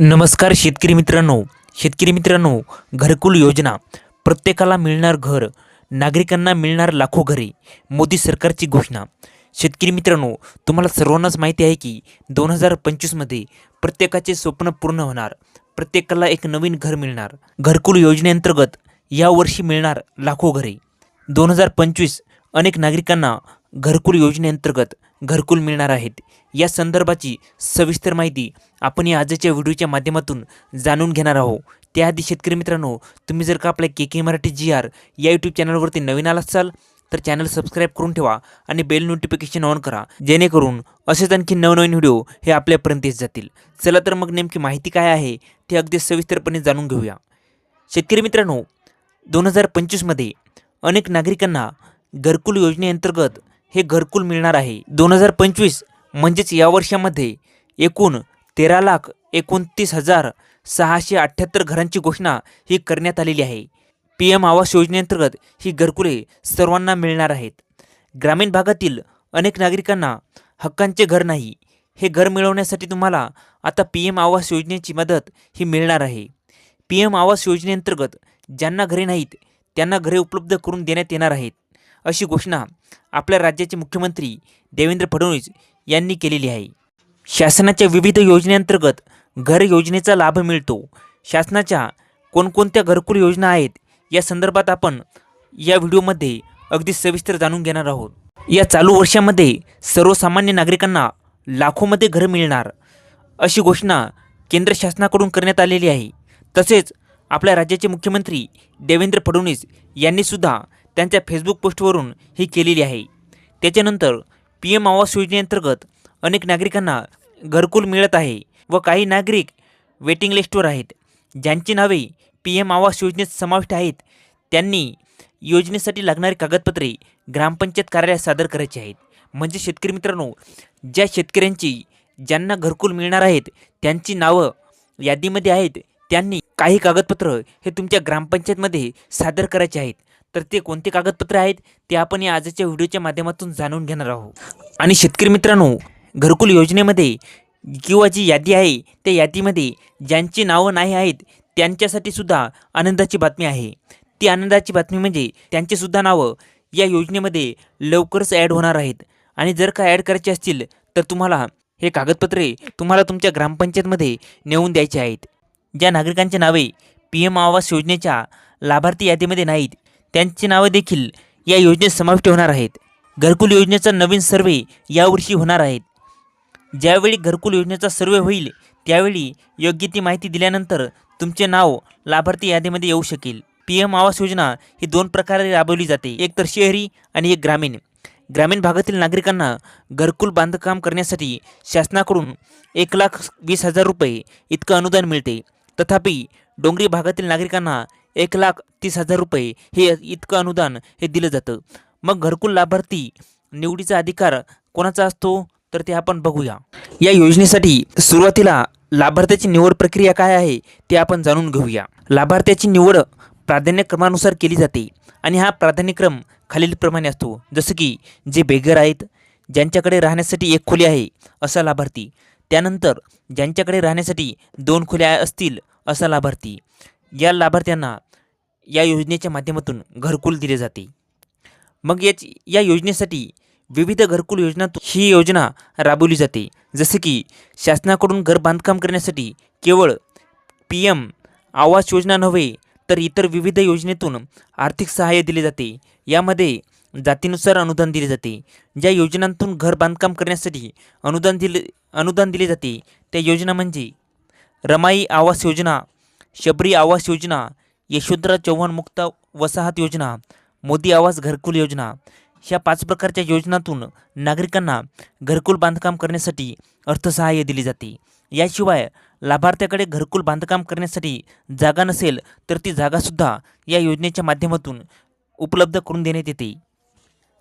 नमस्कार शेतकरी मित्रांनो. शेतकरी मित्रांनो घरकुल योजना. प्रत्येकाला मिळणार घर नागरिकांना मिळणार लाखो घरे मोदी सरकारची घोषणा. शेतकरी मित्रांनो तुम्हाला सर्वांनाच माहिती आहे की दोन हजार पंचवीसमध्ये प्रत्येकाचे स्वप्न पूर्ण होणार. प्रत्येकाला एक नवीन घर मिळणार. घरकुल योजनेअंतर्गत यावर्षी मिळणार लाखो घरे. दोन हजार पंचवीस अनेक नागरिकांना घरकुल योजनेअंतर्गत घरकुल मिळणार आहेत. या संदर्भाची सविस्तर माहिती आपण या आजच्या व्हिडिओच्या माध्यमातून जाणून घेणार आहोत. त्याआधी शेतकरी मित्रांनो तुम्ही जर का आपल्या K K Marathi G R या यूट्यूब चॅनलवरती नवीन आला असाल तर चॅनल सबस्क्राईब करून ठेवा आणि बेल नोटिफिकेशन ऑन करा जेणेकरून असेच आणखी नवनवीन व्हिडिओ हे आपल्यापर्यंत येत जातील. चला तर मग नेमकी माहिती काय आहे ते अगदी सविस्तरपणे जाणून घेऊया. शेतकरी मित्रांनो दोन हजार पंचवीसमध्ये अनेक नागरिकांना घरकुल योजनेअंतर्गत हे घरकुल मिळणार आहे. दोन हजार पंचवीस म्हणजेच या वर्षामध्ये एकूण तेरा लाख एकोणतीस हजार सहाशे अठ्ठ्याहत्तर घरांची घोषणा ही करण्यात आलेली आहे. पी एम आवास योजनेअंतर्गत ही घरकुले सर्वांना मिळणार आहेत. ग्रामीण भागातील अनेक नागरिकांना हक्कांचे घर नाही. हे घर मिळवण्यासाठी तुम्हाला आता पी एम आवास योजनेची मदत ही मिळणार आहे. पी एम आवास योजनेअंतर्गत ज्यांना घरे नाहीत त्यांना घरे उपलब्ध करून देण्यात येणार आहेत. अशी घोषणा आपल्या राज्याचे मुख्यमंत्री देवेंद्र फडणवीस यांनी केलेली आहे. शासनाच्या विविध योजनेअंतर्गत घर योजनेचा लाभ मिळतो. शासनाच्या कोणकोणत्या घरकुल योजना आहेत या संदर्भात आपण या व्हिडिओमध्ये अगदी सविस्तर जाणून घेणार आहोत. या चालू वर्षामध्ये सर्वसामान्य नागरिकांना लाखोमध्ये घरं मिळणार अशी घोषणा केंद्र शासनाकडून करण्यात आलेली आहे. तसेच आपल्या राज्याचे मुख्यमंत्री देवेंद्र फडणवीस यांनीसुद्धा त्यांच्या फेसबुक पोस्टवरून ही केलेली आहे. त्याच्यानंतर पी एम आवास योजनेअंतर्गत अनेक नागरिकांना घरकुल मिळत आहे व काही नागरिक वेटिंग लिस्टवर आहेत. ज्यांची नावे पी एम आवास योजनेत समाविष्ट आहेत त्यांनी योजनेसाठी लागणारी कागदपत्रे ग्रामपंचायत कार्यालयात सादर करायची आहेत. म्हणजे शेतकरी मित्रांनो ज्या शेतकऱ्यांची ज्यांना घरकुल मिळणार आहेत त्यांची नावं यादीमध्ये आहेत. त्यांनी काही कागदपत्र हे तुमच्या ग्रामपंचायतमध्ये सादर करायचे आहेत. तर ते कोणते कागदपत्र आहेत ते आपण या आजच्या व्हिडिओच्या माध्यमातून जाणून घेणार आहोत. आणि शेतकरी मित्रांनो घरकुल योजनेमध्ये किंवा जी यादी आहे त्या यादीमध्ये ज्यांची नावं नाही आहेत त्यांच्यासाठी सुद्धा आनंदाची बातमी आहे. ती आनंदाची बातमी म्हणजे त्यांचेसुद्धा नावं या योजनेमध्ये लवकरच ॲड होणार आहेत. आणि जर का ॲड करायचे असतील तर तुम्हाला हे कागदपत्रे तुम्हाला तुमच्या ग्रामपंचायतमध्ये नेऊन द्यायचे आहेत. ज्या नागरिकांची नावे पी एम आवास योजनेच्या लाभार्थी यादीमध्ये नाहीत त्यांची नावं देखील या योजनेत समाविष्ट होणार आहेत. घरकुल योजनेचा नवीन सर्वे यावर्षी होणार आहेत ज्यावेळी घरकुल योजनेचा सर्वे होईल त्यावेळी योग्य ती माहिती दिल्यानंतर तुमचे नाव लाभार्थी यादीमध्ये येऊ शकेल. पी एम आवास योजना ही दोन प्रकारे राबवली जाते. एक तर शहरी आणि एक ग्रामीण. ग्रामीण भागातील नागरिकांना घरकुल बांधकाम करण्यासाठी शासनाकडून एक लाख वीस हजार रुपये इतकं अनुदान मिळते. तथापि डोंगरी भागातील नागरिकांना एक लाख तीस हजार रुपये हे इतकं अनुदान हे दिलं जातं. मग घरकुल लाभार्थी निवडीचा अधिकार कोणाचा असतो? तर ते आपण बघूया. या योजनेसाठी सुरुवातीला लाभार्थ्याची निवड प्रक्रिया काय आहे ते आपण जाणून घेऊया. लाभार्थ्याची निवड प्राधान्यक्रमानुसार केली जाते आणि हा प्राधान्यक्रम खालीलप्रमाणे असतो. जसं की जे बेघर आहेत ज्यांच्याकडे राहण्यासाठी एक खोली आहे असा लाभार्थी. त्यानंतर ज्यांच्याकडे राहण्यासाठी दोन खोल्या असतील असा लाभार्थी. या लाभार्थ्यांना या योजनेच्या माध्यमातून घरकुल दिले जाते. मग याची या योजनेसाठी विविध घरकुल योजनातून ही योजना राबवली जाते. जसे की शासनाकडून घर बांधकाम करण्यासाठी केवळ पी एम आवास योजना नव्हे तर इतर विविध योजनेतून आर्थिक सहाय्य दिले जाते. यामध्ये जातीनुसार अनुदान दिले जाते. ज्या योजनांतून घर बांधकाम करण्यासाठी अनुदान दिले अनुदान दिले जाते त्या योजना म्हणजे रमाई आवास योजना शबरी आवास योजना यशोधरा चव्हाण मुक्त वसाहत योजना मोदी आवास घरकुल योजना ह्या पाच प्रकारच्या योजनातून नागरिकांना घरकुल बांधकाम करण्यासाठी अर्थसहाय्य दिले जाते. याशिवाय लाभार्थ्याकडे घरकुल बांधकाम करण्यासाठी जागा नसेल तर ती जागासुद्धा या योजनेच्या माध्यमातून उपलब्ध करून देण्यात येते.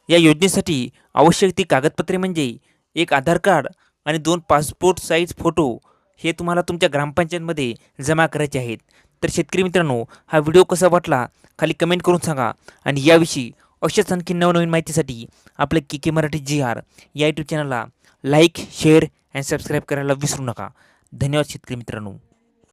या योजनेसाठी आवश्यक ती कागदपत्रे म्हणजे एक आधार कार्ड आणि दोन पासपोर्ट साईज फोटो हे तुम्हाला तुमच्या ग्रामपंचायतमध्ये जमा करायचे आहेत. तर शेतकरी मित्रांनो हा व्हिडिओ कसा वाटला खाली कमेंट करून सांगा. आणि याविषयी अशाच आणखी नवनवीन माहितीसाठी आपलं K K Marathi G R या यूट्यूब चॅनलला लाईक शेअर अँड सबस्क्राईब करायला विसरू नका. धन्यवाद शेतकरी मित्रांनो.